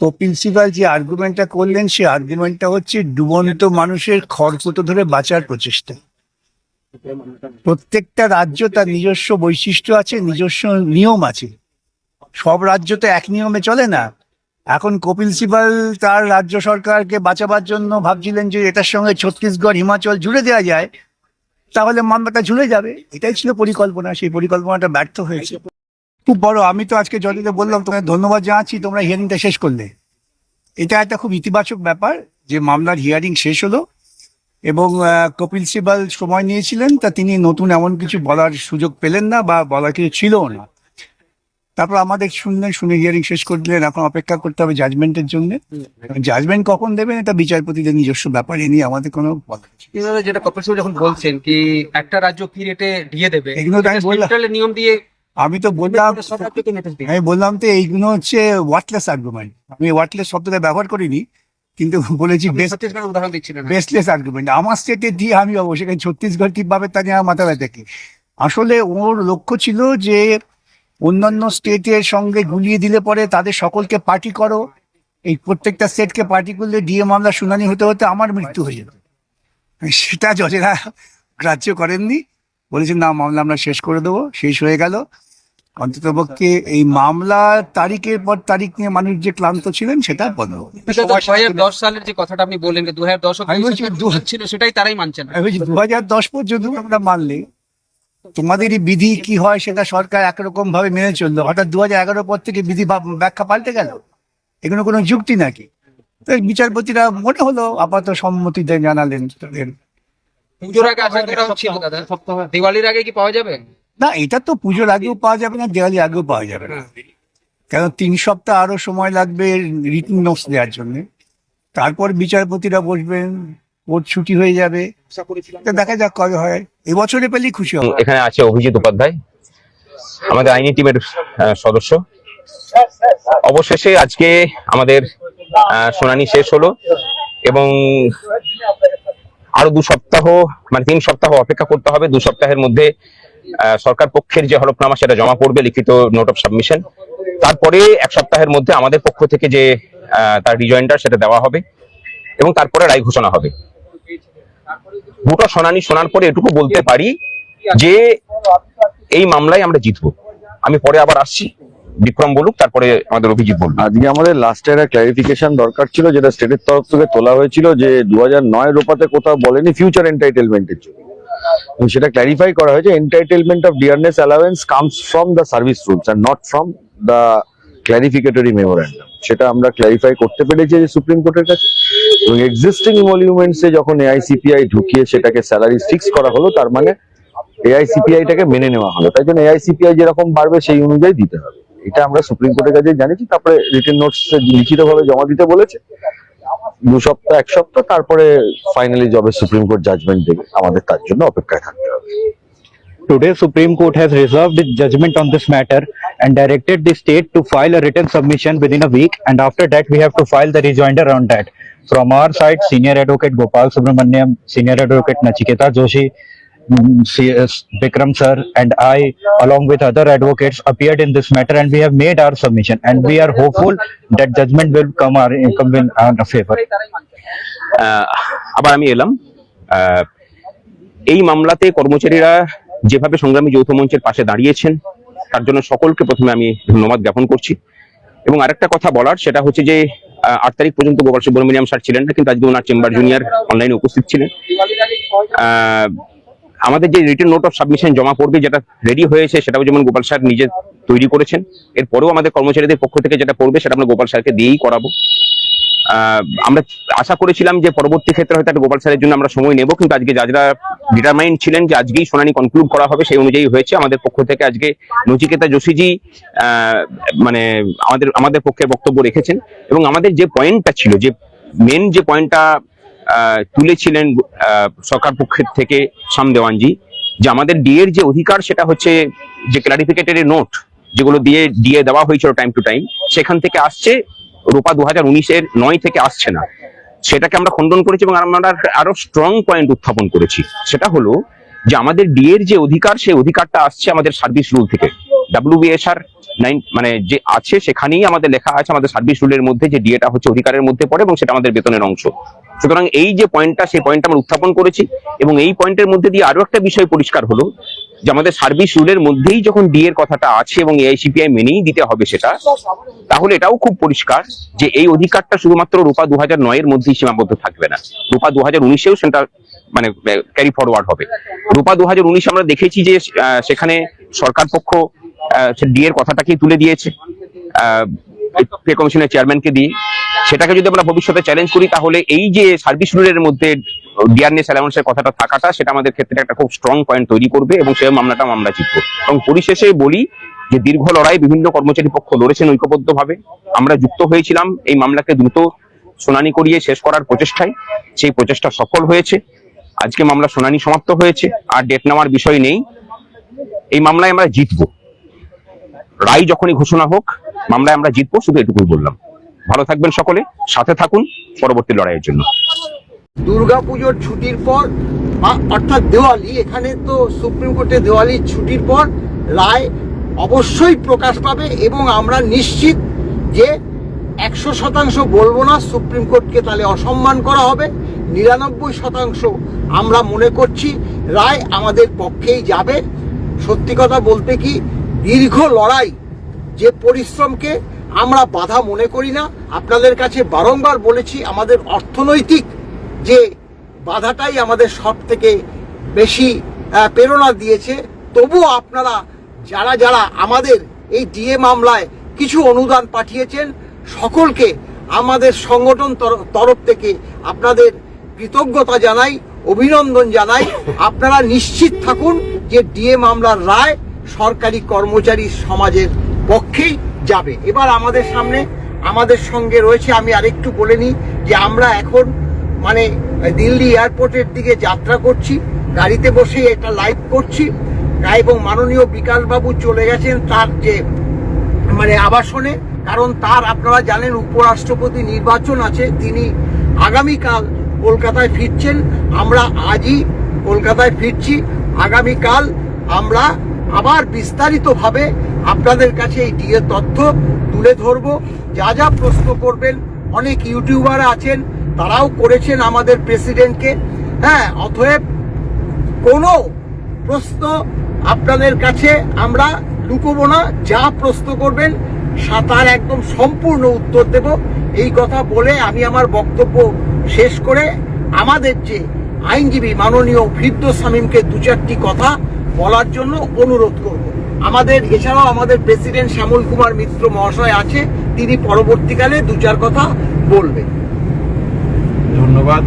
কপিল সিবাল যে আর্গুমেন্টটা করলেন, সেই আর্গুমেন্টটা হচ্ছে ডুবন্ত মানুষের খড়কুটো ধরে বাঁচার প্রচেষ্টা। প্রত্যেকটা রাজ্য তার নিজস্ব বৈশিষ্ট্য আছে, নিজস্ব নিয়ম আছে। সব রাজ্য তো এক নিয়মে চলে না। এখন কপিল সিবাল তার রাজ্য সরকারকে বাঁচাবার জন্য ভাবছিলেন যে এটার সঙ্গে ছত্তিশগড়, হিমাচল জুড়ে দেওয়া যায়, তাহলে মামলাটা ঝুলে যাবে। এটাই ছিল পরিকল্পনা, সেই পরিকল্পনাটা ব্যর্থ হয়েছে। খুব বড় আমি তো আজকে জলিতে বললাম তোমায় ধন্যবাদ জানাচ্ছি তোমরা হিয়ারিংটা শেষ করলে। এটা একটা খুব ইতিবাচক ব্যাপার যে মামলার হিয়ারিং শেষ হলো এবং কপিল সিবাল সময় নিয়েছিলেন তা তিনি নতুন এমন কিছু বলার সুযোগ পেলেন না বা বলার কিছু ছিল না। তারপর আমাদের শুনলেন শুনে হিয়ারিং শেষ করে দিলেন এখন অপেক্ষা করতে হবে জাজমেন্টের জন্য। জাজমেন্ট কখন দেবেন এটা বিচারপতিদের নিজস্ব ব্যাপার এ নিয়ে আমাদের কোনো যেটা কপিল সিবাল যখন বলছেন কি একটা রাজ্য কি রেটে দিয়ে দেবে? এগুলো নিয়ম দিয়ে আমি তো বললাম আমি বললাম তো এইগুলো হচ্ছে ওয়ার্টলেস আর্গুমেন্ট আমি ওয়ার্টলেস শব্দটা ব্যবহার করিনি কিন্তু বলেছি বেসলেস আর্গুমেন্ট আমার স্টেটে দিয়ে আমি পাবো সেখানে ছত্তিশগড় কি পাবে তা নিয়ে আমার মাথা ব্যথা কি? আসলে ওর লক্ষ্য ছিল যে অন্যান্য স্টেটের সঙ্গে গুলিয়ে দিলে পরে তাদের সকলকে পার্টি করো। এই প্রত্যেকটা স্টেটকে পার্টি করলে ডিএ মামলা শুনানি হতে হতে আমার মৃত্যু হয়ে যেত। সেটা জজেরা গ্রাহ্য করেননি। বলেছেন না মামলা আমরা শেষ করে দেবো। শেষ হয়ে গেল। অন্ততপক্ষে এই মামলা তারিখের পর তারিখ নিয়ে মানুষ যে ক্লান্ত ছিলেন সেটা বন্ধ দশ সালের যে কথাটা আপনি বললেন দু হাজার দশ ছিল সেটাই তারাই মানছে না। আমি দু হাজার দশ পর্যন্ত আমরা মানলে তোমাদেরই বিধি কি হয় সেটা সরকার একরকম ভাবে মেনে চলল। হঠাৎ দু হাজার এগারো পর থেকে বিধি ব্যাখ্যা পাল্টে গেল। এগুলো কোনো যুক্তি নাকি? তো বিচারপতিরা মনে হলো আপাতত সম্মতিতে জানালেন তাদের। পুজোর আগে আশা করা হচ্ছিল। দাদা দিওয়ালির আগে কি পাওয়া যাবে? না এটা তো পুজোর আগেও পাওয়া যাবে না দেওয়ালি আগেও পাওয়া যাবে না। কেন তিন সপ্তাহ আরও সময় লাগবে রিটার্ন নোটস দেওয়ার জন্য। তারপর বিচারপতিরা বসবেন কোর্ট ছুটি হয়ে যাবে। দেখা যাক কবে হয়। এবছরে পেলেই খুশি হবে। এখানে আছে অভিজিৎ উপাধ্যায় আমাদের আইনি টিমের আহ, সদস্য। অবশেষে আজকে আমাদের আহ, শুনানি শেষ হলো এবং আরও দু সপ্তাহ মানে তিন সপ্তাহ অপেক্ষা করতে হবে। দু সপ্তাহের মধ্যে সরকার পক্ষের যে হলফনামা সেটা জমা পড়বে লিখিত নোট অফ সাবমিশন তারপরে এক সপ্তাহের মধ্যে আমাদের পক্ষ থেকে যে তার রিজয়েন্ডার সেটা দেওয়া হবে এবং তারপরে রায় ঘোষণা হবে। দুটো শুনানি শোনার পরে এটুকু বলতে পারি যে, এই মামলায় আমরা জিতবো। আমি পরে আবার আসছি। বিক্রম বলুক, তারপরে আমাদের অভিজিৎ বলবে আজকে আমাদের লাস্ট একটা ক্লারিফিকেশন দরকার ছিল, যেটা স্টেটের তরফ থেকে তোলা হয়েছিল যে দু হাজার নয় রোপাতে কোথাও বলেনি ফিউচার এন্টাইটেলমেন্টের জন্য। সেটা ক্লারিফাই করা হয়েছে entitlement of dearness allowance comes from the service rules R not from the clarificatory memorandum সেটা আমরা ক্লারিফাই করতে পেরেছি সুপ্রিম কোর্টের কাছে। এবং এক্সিস্টিং ইমলিউমেন্টসে যখন এআইসিপিআই ঢুকিয়ে সেটাকে স্যালারি ফিক্স করা হলো, তার মানে এআইসিপিআইটাকে মেনে নেওয়া হলো। তাই জন্য এআইসিপিআই যেরকম বাড়বে সেই অনুযায়ী দিতে হবে। এটা আমরা সুপ্রিম কোর্টের কাছে জানিয়েছি, তারপরে রিটেন নোটস লিখিত ভাবে জমা দিতে বলেছে। দু সপ্তাহ এক সপ্তাহ তারপরে ফাইনালি যবে সুপ্রিম কোর্ট জাজমেন্ট দেবে আমাদের তার জন্য অপেক্ষায় থাকতে হবে Today, Supreme Court has reserved its judgment on this matter and directed the state to file a written submission within a week. And after that, we have to file the rejoinder on that. From our side, Senior Advocate Gopal Subramaniam, Senior Advocate Nachiketa Joshi, mm, CS Bikram sir, and I, along with other advocates, appeared in this matter and we have made our submission. And we are hopeful that judgment will come our come in our favor. আহ, আবার আমি এলাম আহ, এই মামলাতে কর্মচারীরা যেভাবে সংগ্রামী যৌথ মঞ্চের পাশে দাঁড়িয়েছেন তার জন্য সকলকে প্রথমে আমি ধন্যবাদ জ্ঞাপন করছি এবং আরেকটা কথা বলার সেটা হচ্ছে যে আহ, আট তারিখ পর্যন্ত গোপাল সুব্রমণিয়াম স্যার ছিলেন না কিন্তু আজকে ওনার চেম্বার জুনিয়র অনলাইনে উপস্থিত ছিলেন আমাদের যে রিটার্ন নোট অফ সাবমিশন জমা পড়বে যেটা রেডি হয়েছে, সেটাও যেমন গোপাল স্যার নিজে তৈরি করেছেন। এরপরেও আমাদের কর্মচারীদের পক্ষ থেকে যেটা পড়বে, সেটা আমরা গোপাল স্যারকে দিয়েই করাবো। আমরা আশা করেছিলাম যে পরবর্তী ক্ষেত্রে হয়তো গোপাল স্যারের জন্য আমরা সময় নেব, কিন্তু আজকে যারা ডিটারমাইন্ড ছিলেন যে আজকেই শুনানি কনক্লুড করা হবে, সেই অনুযায়ী হয়েছে। আমাদের পক্ষ থেকে আজকে নচিকেতা যোশীজি মানে আমাদের আমাদের পক্ষে বক্তব্য রেখেছেন। এবং আমাদের যে পয়েন্টটা ছিল, যে মেন যে পয়েন্টটা তুলেছিলেন সরকার পক্ষের থেকে শাম দেওয়ানজি, যে আমাদের ডিএর যে অধিকার সেটা হচ্ছে যে ক্লারিফিকেটরি নোট যেগুলো দিয়ে দিয়ে দেওয়া হয়েছিল টাইম টু টাইম সেখান থেকে আসছে, রূপা দু হাজার উনিশের নয় থেকে আসছে না। সেটাকে আমরা খণ্ডন করেছি এবং আমরা আরও স্ট্রং পয়েন্ট উত্থাপন করেছি। সেটা হলো যে আমাদের ডিএর যে অধিকার, সেই অধিকারটা আসছে আমাদের সার্ভিস রুল থেকে। ডাব্লিউবিএসআর নাইন মানে যে আছে সেখানেই আমাদের লেখা আছে, আমাদের সার্ভিস রুলের মধ্যে যে ডিএটা হচ্ছে অধিকারের মধ্যে পড়ে এবং সেটা আমাদের বেতনের অংশ। সুতরাং এই যে পয়েন্টটা সেই পয়েন্টটা আমরা উত্থাপন করেছি এবং এই পয়েন্টের মধ্যে দিয়ে আরও একটা বিষয় পরিষ্কার হলো যে আমাদের সার্ভিস রুলের মধ্যেই যখন ডি এর কথাটা আছে এবং এআইসিপিআই মেনেই দিতে হবে সেটা, তাহলে এটাও খুব পরিষ্কার যে এই অধিকারটা শুধুমাত্র রূপা দু হাজার নয়ের মধ্যেই সীমাবদ্ধ থাকবে না। রূপা দু হাজার উনিশেও সেটা মানে ক্যারি ফরওয়ার্ড হবে। রূপা দু হাজার উনিশে আমরা দেখেছি যে সেখানে সরকার পক্ষ ডি এর কথাটাকেই তুলে দিয়েছে। কমিশনের চেয়ারম্যানকে দিয়ে সেটাকে যদি আমরা ভবিষ্যতে চ্যালেঞ্জ করি, তাহলে এই যে সার্ভিস রুলের মধ্যে ডিআরএস অ্যালাউন্সের কথাটা থাকাটা, সেটা আমাদের ক্ষেত্রে একটা খুব স্ট্রং পয়েন্ট তৈরি করবে এবং সেই মামলাটা আমরা জিতবো। এবং পরিশেষে বলি যে দীর্ঘ লড়াই বিভিন্ন কর্মচারী পক্ষ লড়েছেন ঐক্যবদ্ধভাবে। আমরা যুক্ত হয়েছিলাম এই মামলাকে দ্রুত শুনানি করিয়ে শেষ করার প্রচেষ্টায়। সেই প্রচেষ্টা সফল হয়েছে। আজকে মামলা শুনানি সমাপ্ত হয়েছে। আর ডেট নেওয়ার বিষয় নেই। এই মামলায় আমরা জিতবো। রায় যখনই ঘোষণা হোক, মামলায় আমরা জিতবো, শুধু এটুকুই বললাম। ভালো থাকবেন সকলে, সাথে থাকুন পরবর্তী লড়াইয়ের জন্য। দুর্গাপুজোর ছুটির পর অর্থাৎ দেওয়ালি, এখানে তো সুপ্রিম কোর্টে দেওয়ালির ছুটির পর রায় অবশ্যই প্রকাশ পাবে এবং আমরা নিশ্চিত যে একশো শতাংশ বলব না, সুপ্রিম কোর্টকে তাহলে অসম্মান করা হবে। নিরানব্বই শতাংশ আমরা মনে করছি রায় আমাদের পক্ষেই যাবে। সত্যি কথা বলতে কি দীর্ঘ লড়াই। যে পরিশ্রমকে আমরা বাধা মনে করি না, আপনাদের কাছে বারংবার বলেছি আমাদের অর্থনৈতিক যে বাধাটাই আমাদের সব থেকে বেশি প্রেরণা দিয়েছে তবুও আপনারা যারা যারা আমাদের এই ডিএ মামলায় কিছু অনুদান পাঠিয়েছেন, সকলকে আমাদের সংগঠন তর- তরফ থেকে আপনাদের কৃতজ্ঞতা জানাই, অভিনন্দন জানাই। আপনারা নিশ্চিত থাকুন যে ডিএ মামলার রায় সরকারি কর্মচারী সমাজের পক্ষেই যাবে। এবার আমাদের সামনে আমাদের সঙ্গে রয়েছে, আমি আরেকটু বলে নিই যে আমরা এখন মানে দিল্লি এয়ারপোর্টের দিকে যাত্রা করছি, গাড়িতে বসে এটা লাইভ করছি এবং মাননীয় বিকাশবাবু চলে গেছেন তার যে মানে আবাসনে, কারণ তার আপনারা জানেন উপরাষ্ট্রপতি নির্বাচন আছে, তিনি আগামীকাল কলকাতায় ফিরছেন, আমরা আজই কলকাতায় ফিরছি, আগামীকাল আমরা আবার বিস্তারিতভাবে আপনাদের কাছে এই ডিএ তথ্য তুলে ধরবো। যা যা প্রশ্ন করবেন, অনেক ইউটিউবার আছেন, তারাও করেছেন আমাদের প্রেসিডেন্টকে। হ্যাঁ অতএব কোনো প্রশ্ন আপনাদের কাছে আমরা লুকোবো না। যা প্রশ্ন করবেন, সা- তার একদম সম্পূর্ণ উত্তর দেব। এই কথা বলে আমি আমার বক্তব্য শেষ করে আমাদের যে আইনজীবী মাননীয় ফিরদোস শামীমকে দু চারটি কথা বলার জন্য অনুরোধ করব। আমাদের, এছাড়াও আমাদের প্রেসিডেন্ট শ্যামল কুমার মিত্র মহাশয় আছে, তিনি পরবর্তীকালে দু চার কথা বলবেন। ধন্যবাদ